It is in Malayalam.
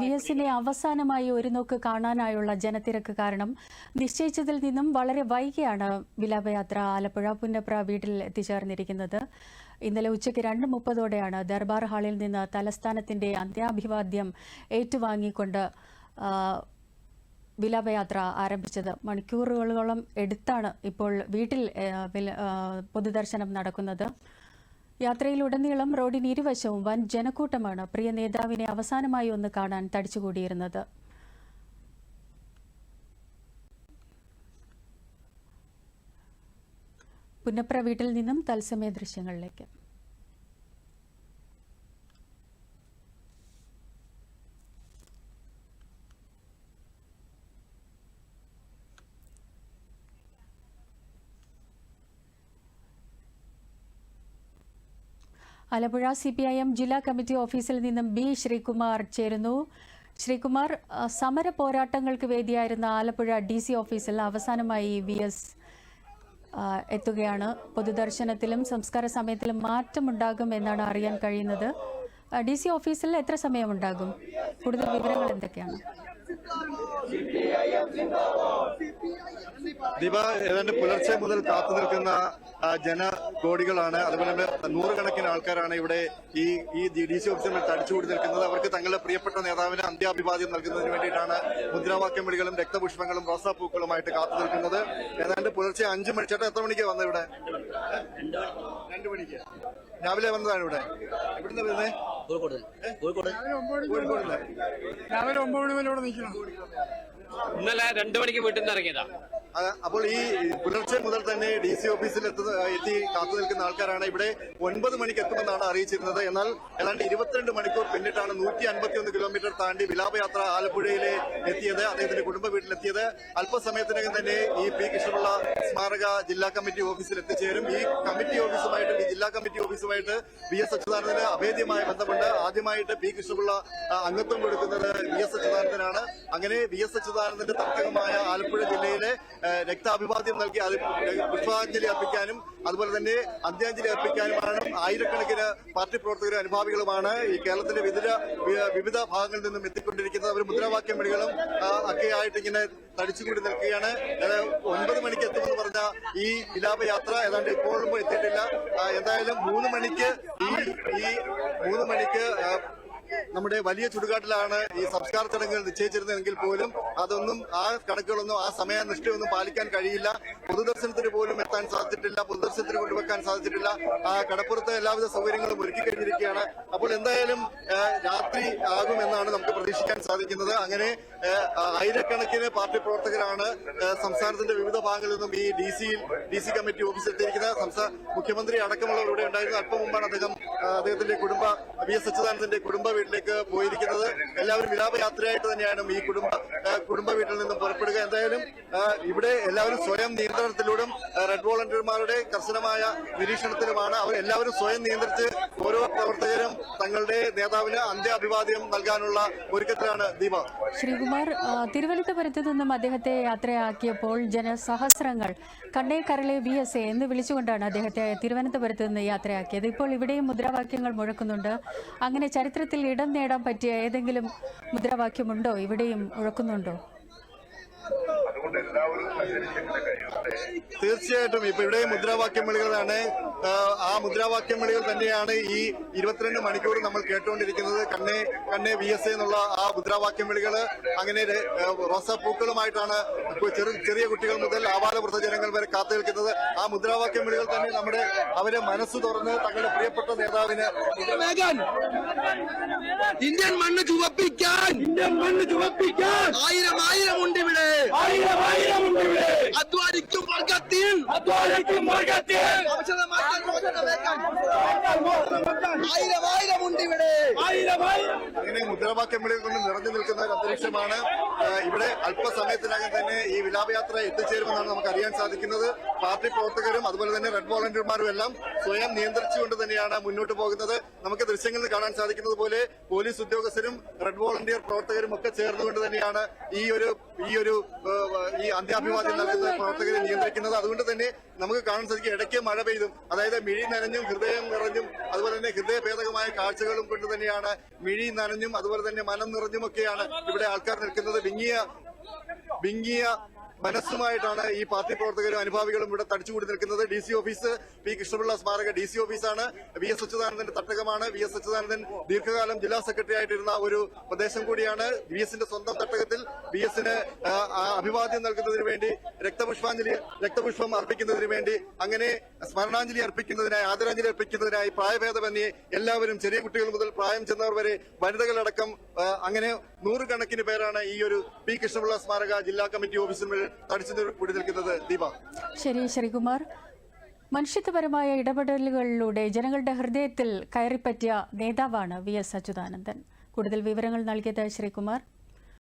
വി എസിനെ അവസാനമായി ഒരു നോക്ക് കാണാനായുള്ള ജനത്തിരക്ക് കാരണം നിശ്ചയിച്ചതിൽ നിന്നും വളരെ വൈകിയാണ് വിലാപയാത്ര ആലപ്പുഴ പുന്നപ്ര വീട്ടിൽ എത്തിച്ചേർന്നിരിക്കുന്നത്. ഇന്നലെ ഉച്ചയ്ക്ക് രണ്ട് മുപ്പതോടെയാണ് ദർബാർ ഹാളിൽ നിന്ന് തലസ്ഥാനത്തിന്റെ അന്ത്യാഭിവാദ്യം ഏറ്റുവാങ്ങിക്കൊണ്ട് വിലാപയാത്ര ആരംഭിച്ചത്. മണിക്കൂറുകളോളം എടുത്താണ് ഇപ്പോൾ വീട്ടിൽ പൊതുദർശനം നടക്കുന്നത്. യാത്രയിലുടനീളം റോഡിന് ഇരുവശവും വൻ ജനക്കൂട്ടമാണ് പ്രിയ നേതാവിനെ അവസാനമായി ഒന്ന് കാണാൻ തടിച്ചുകൂടിയിരുന്നത്. പുന്നപ്ര വീട്ടിൽ നിന്നും തത്സമയ ദൃശ്യങ്ങളിലേക്ക്. Alappuzha C P I M ജില്ലാ കമ്മിറ്റി ഓഫീസിൽ നിന്നും ബി ശ്രീകുമാർ ചേരുന്നു. ശ്രീകുമാർ സമര പോരാട്ടങ്ങൾക്ക് വേദിയായിരുന്ന ആലപ്പുഴ ഡി സി ഓഫീസിൽ അവസാനമായി വി എസ് എത്തുകയാണ്. പൊതുദർശനത്തിലും സംസ്കാര സമയത്തിലും മാറ്റമുണ്ടാകും എന്നാണ് അറിയാൻ കഴിയുന്നത്. ഡി സി ഓഫീസിൽ എത്ര സമയമുണ്ടാകും? കൂടുതൽ വിവരങ്ങൾ എന്തൊക്കെയാണ്? ദീപ ഏതാണ്ട് പുലർച്ചെ മുതൽ കാത്തു നിൽക്കുന്ന ജനകോടികളാണ് അതുപോലെ തന്നെ നൂറുകണക്കിന് ആൾക്കാരാണ് ഇവിടെ ഈ ഈ ഡി സി ഓഫീസിൽ തടിച്ചുകൂടി നിൽക്കുന്നത്. അവർക്ക് തങ്ങളുടെ പ്രിയപ്പെട്ട നേതാവിന് അന്ത്യാഭിവാദ്യം നൽകുന്നതിന് വേണ്ടിയിട്ടാണ് മുദ്രാവാക്യം വിളികളും രക്തപുഷ്പങ്ങളും റോസാപ്പൂക്കളുമായിട്ട് കാത്തു നിൽക്കുന്നത്. ഏതാണ്ട് പുലർച്ചെ അഞ്ചു മണി ചേട്ടാ എത്ര മണിക്കാണ് വന്നത് ഇവിടെ? രണ്ടു മണിക്ക്. രാവിലെ വന്നതാണ് ഇവിടെ. എവിടുന്ന് വരുന്നേ? കോഴിക്കോട്. കോഴിക്കോട്. രാവിലെ ഒമ്പത് മണി വരെ ഇവിടെ നിൽക്കണം. ഇന്നലെ രണ്ടു മണിക്ക് വീട്ടിൽ നിന്ന് ഇറങ്ങിയതാ. അപ്പോൾ ഈ പുലർച്ചെ മുതൽ തന്നെ ഡി സി ഓഫീസിൽ എത്തുന്ന എത്തി കാത്തു നിൽക്കുന്ന ആൾക്കാരാണ് ഇവിടെ ഒൻപത് മണിക്ക് എത്തുമെന്നാണ് അറിയിച്ചിരുന്നത്. എന്നാൽ ഏതാണ്ട് ഇരുപത്തിരണ്ട് മണിക്കൂർ പിന്നിട്ടാണ് നൂറ്റി അൻപത്തിയൊന്ന് കിലോമീറ്റർ താണ്ടി വിലാപയാത്ര ആലപ്പുഴയിലെ എത്തിയത് അദ്ദേഹത്തിന്റെ കുടുംബ വീട്ടിലെത്തിയത്. അല്പസമയത്തിനകം തന്നെ ഈ പി കൃഷ്ണപിള്ള സ്മാരക ജില്ലാ കമ്മിറ്റി ഓഫീസിൽ എത്തിച്ചേരും. ഈ കമ്മിറ്റി ഓഫീസുമായിട്ട് ഈ ജില്ലാ കമ്മിറ്റി ഓഫീസുമായിട്ട് വി എസ് അച്യുതാനന്ദന് അഭേദ്യമായ ബന്ധമുണ്ട്. ആദ്യമായിട്ട് പി കൃഷ്ണപിള്ള അംഗത്വം കൊടുക്കുന്നത് വി എസ് അച്യുതാനന്ദനാണ്. അങ്ങനെ വി എസ് അച്യുതാനന്ദന്റെ തർക്കമായ ആലപ്പുഴ ജില്ലയിലെ രക്താഭിവാദ്യം നൽകി പുഷ്പാഞ്ജലി അർപ്പിക്കാനും അതുപോലെ തന്നെ അന്ത്യാഞ്ജലി അർപ്പിക്കാനുമാണ് ആയിരക്കണക്കിന് പാർട്ടി പ്രവർത്തകരും അനുഭാവികളുമാണ് ഈ കേരളത്തിന്റെ വിവിധ വിവിധ ഭാഗങ്ങളിൽ നിന്നും എത്തിക്കൊണ്ടിരിക്കുന്നത് അവർ മുദ്രാവാക്യം വിളികളും ഒക്കെയായിട്ട് ഇങ്ങനെ തടിച്ചുകൂടി നിൽക്കുകയാണ്. ഒൻപത് മണിക്ക് എത്തുമെന്ന് പറഞ്ഞ ഈ വിലാപയാത്ര ഏതാണ്ട് ഇപ്പോഴും എത്തിയിട്ടില്ല. എന്തായാലും മൂന്ന് മണിക്ക് ഈ മൂന്ന് മണിക്ക് നമ്മുടെ വലിയ ചുടുകാട്ടിലാണ് ഈ സംസ്കാര ചടങ്ങുകൾ നിശ്ചയിച്ചിരുന്നതെങ്കിൽ പോലും അതൊന്നും ആ കണക്കുകളൊന്നും ആ സമയനിഷ്ഠയൊന്നും പാലിക്കാൻ കഴിയില്ല. പൊതുദർശനത്തിന് പോലും എത്താൻ സാധിച്ചിട്ടില്ല. പൊതുദർശനത്തിന് കൊണ്ടുവെക്കാൻ സാധിച്ചിട്ടില്ല. ആ കടപ്പുറത്ത് എല്ലാവിധ സൗകര്യങ്ങളും ഒരുക്കി കഴിഞ്ഞിരിക്കുകയാണ്. അപ്പോൾ എന്തായാലും രാത്രി ആകുമെന്നാണ് നമുക്ക് പ്രതീക്ഷിക്കാൻ സാധിക്കുന്നത്. അങ്ങനെ ആയിരക്കണക്കിന് പാർട്ടി പ്രവർത്തകരാണ് സംസ്ഥാനത്തിന്റെ വിവിധ ഭാഗങ്ങളിൽ നിന്നും ഈ D C D C committee ഓഫീസിൽ എത്തിയിരിക്കുന്നത്. മുഖ്യമന്ത്രി അടക്കമുള്ളവർ ഇവിടെ ഉണ്ടായിരുന്നു. അല്പം മുമ്പാണ് അദ്ദേഹം അദ്ദേഹത്തിന്റെ കുടുംബ വി എസ് അച്യുതാനന്ദന്റെ കുടുംബ വീട്ടിലേക്ക് പോയിരിക്കുന്നത്. എല്ലാവരും വിലാപയാത്രയായിട്ട് തന്നെയാണ് ഈ കുടുംബ കുടുംബ വീട്ടിൽ നിന്നും പുറപ്പെടുക. എന്തായാലും ഇവിടെ എല്ലാവരും സ്വയം നിയന്ത്രണത്തിലൂടും റെഡ് വോളണ്ടിയർമാരുടെ കർശനമായ നിരീക്ഷണത്തിലുമാണ്. അവർ എല്ലാവരും സ്വയം നിയന്ത്രിച്ച് ഓരോ പ്രവർത്തകരും തങ്ങളുടെ നേതാവിന് അന്ത്യ അഭിവാദ്യം നൽകാനുള്ള ഒരുക്കത്തിലാണ് ദീപ. ശ്രീകുമാർ തിരുവനന്തപുരത്ത് നിന്നും അദ്ദേഹത്തെ യാത്രയാക്കിയപ്പോൾ ജനസഹസ്രങ്ങൾ കണ്ണേക്കരളെ കരളെ വി എസ് എ എന്ന് വിളിച്ചുകൊണ്ടാണ് അദ്ദേഹത്തെ തിരുവനന്തപുരത്ത് നിന്ന് യാത്രയാക്കിയത്. ഇപ്പോൾ ഇവിടെയും മുദ്രാവാക്യങ്ങൾ മുഴക്കുന്നുണ്ട്. അങ്ങനെ ചരിത്രത്തിൽ ഇടം നേടാൻ പറ്റിയ ഏതെങ്കിലും മുദ്രാവാക്യമുണ്ടോ? ഇവിടെയും മുഴക്കുന്നുണ്ടോ? തീർച്ചയായിട്ടും. ഇപ്പൊ ഇവിടെ മുദ്രാവാക്യം വിളികളാണ് ആ, മുദ്രാവാക്യം വിളികൾ തന്നെയാണ് ഈ ഇരുപത്തിരണ്ട് മണിക്കൂർ നമ്മൾ കേട്ടുകൊണ്ടിരിക്കുന്നത്. കണ്ണേ കണ്ണേ വി എസ് എന്നുള്ള ആ മുദ്രാവാക്യം വിളികൾ. അങ്ങനെ റോസാപ്പൂക്കളുമായിട്ടാണ് ചെറു ചെറിയ കുട്ടികൾ മുതൽ ആവാലവൃദ്ധ ജനങ്ങൾ വരെ കാത്തു നിൽക്കുന്നത് ആ മുദ്രാവാക്യം വിളികൾ തന്നെ നമ്മുടെ അവരെ മനസ്സ് തുറന്ന് തങ്ങളുടെ പ്രിയപ്പെട്ട നേതാവിന് ഇന്ത്യൻ മണ്ണ് ചുവപ്പിക്കാൻ! ഇന്ത്യൻ മണ്ണ് ചുവപ്പിക്കാൻ! ആയിരം ആയിരം ഉണ്ട് ഇവിടെ. ആയിരം ആയിരം ഉണ്ട് ഇവിടെ. അധ്വാനിക്കും ابو عليكم مرقتين ആയിരം ആയിരം ഉണ്ട് ഇവിടെ. അങ്ങനെ മുദ്രാവാക്യം വിളിക്കൊണ്ട് നിറഞ്ഞു നിൽക്കുന്ന ഒരു അന്തരീക്ഷമാണ്. ഇവിടെ അല്പസമയത്തിനകം തന്നെ ഈ വിലാപയാത്ര എത്തിച്ചേരുമെന്നാണ് നമുക്ക് അറിയാൻ സാധിക്കുന്നത്. പാർട്ടി പ്രവർത്തകരും അതുപോലെ തന്നെ റെഡ് വോളണ്ടിയർമാരും എല്ലാം സ്വയം നിയന്ത്രിച്ചുകൊണ്ട് തന്നെയാണ് മുന്നോട്ട് പോകുന്നത്. നമുക്ക് ദൃശ്യങ്ങളിൽ കാണാൻ സാധിക്കുന്നത് പോലെ പോലീസ് ഉദ്യോഗസ്ഥരും റെഡ് വോളണ്ടിയർ പ്രവർത്തകരും ഒക്കെ ചേർന്നുകൊണ്ട് തന്നെയാണ് ഈ ഒരു ഈ ഒരു ഈ അന്ത്യാഭിവാദ്യം നൽകുന്ന പ്രവർത്തകരെ നിയന്ത്രിക്കുന്നത്. അതുകൊണ്ട് തന്നെ നമുക്ക് കാണാൻ സാധിക്കും ഇടയ്ക്ക് മഴ പെയ്തും. അതായത് അതായത് മിഴി നനഞ്ഞും ഹൃദയം നിറഞ്ഞും അതുപോലെ തന്നെ ഹൃദയഭേദകമായ കാഴ്ചകളും കൊണ്ട് തന്നെയാണ് മിഴി നനഞ്ഞും അതുപോലെ തന്നെ മനം നിറഞ്ഞുമൊക്കെയാണ് ഇവിടെ ആൾക്കാർ നിൽക്കുന്നത്. ബിങ്ങിയ വിങ്ങിയ മനസ്സുമായിട്ടാണ് ഈ പാർട്ടി പ്രവർത്തകരും അനുഭാവികളും ഇവിടെ തടിച്ചുകൂടി നിൽക്കുന്നത്. D C office P Krishnapillai സ്മാരക ഡി സി ഓഫീസാണ്. വി എസ് അച്യുതാനന്ദന്റെ തട്ടകമാണ്. വി എസ് അച്യുതാനന്ദൻ ദീർഘകാലം ജില്ലാ സെക്രട്ടറി ആയിട്ടിരുന്ന ഒരു പ്രദേശം കൂടിയാണ്. വി എസിന്റെ സ്വന്തം തട്ടകത്തിൽ വി എസിന് അഭിവാദ്യം നൽകുന്നതിന് വേണ്ടി രക്തപുഷ്പാഞ്ജലി രക്തപുഷ്പം അർപ്പിക്കുന്നതിന് വേണ്ടി അങ്ങനെ സ്മരണാഞ്ജലി അർപ്പിക്കുന്നതിനായി ആദരാഞ്ജലി അർപ്പിക്കുന്നതിനായി പ്രായഭേദമന്യേ എല്ലാവരും ചെറിയ കുട്ടികൾ മുതൽ പ്രായം ചെന്നവർ വരെ വനിതകളടക്കം അങ്ങനെ നൂറുകണക്കിന് പേരാണ് ഈ ഒരു പി കൃഷ്ണപിള്ള സ്മാരക ജില്ലാ കമ്മിറ്റി ഓഫീസിൽ ദീപ. ശരി ശ്രീകുമാർ. മനുഷ്യത്വപരമായ ഇടപെടലുകളിലൂടെ ജനങ്ങളുടെ ഹൃദയത്തിൽ കയറിപ്പറ്റിയ നേതാവാണ് വി എസ് അച്യുതാനന്ദൻ. കൂടുതൽ വിവരങ്ങൾ നൽകിയത് ശ്രീകുമാർ.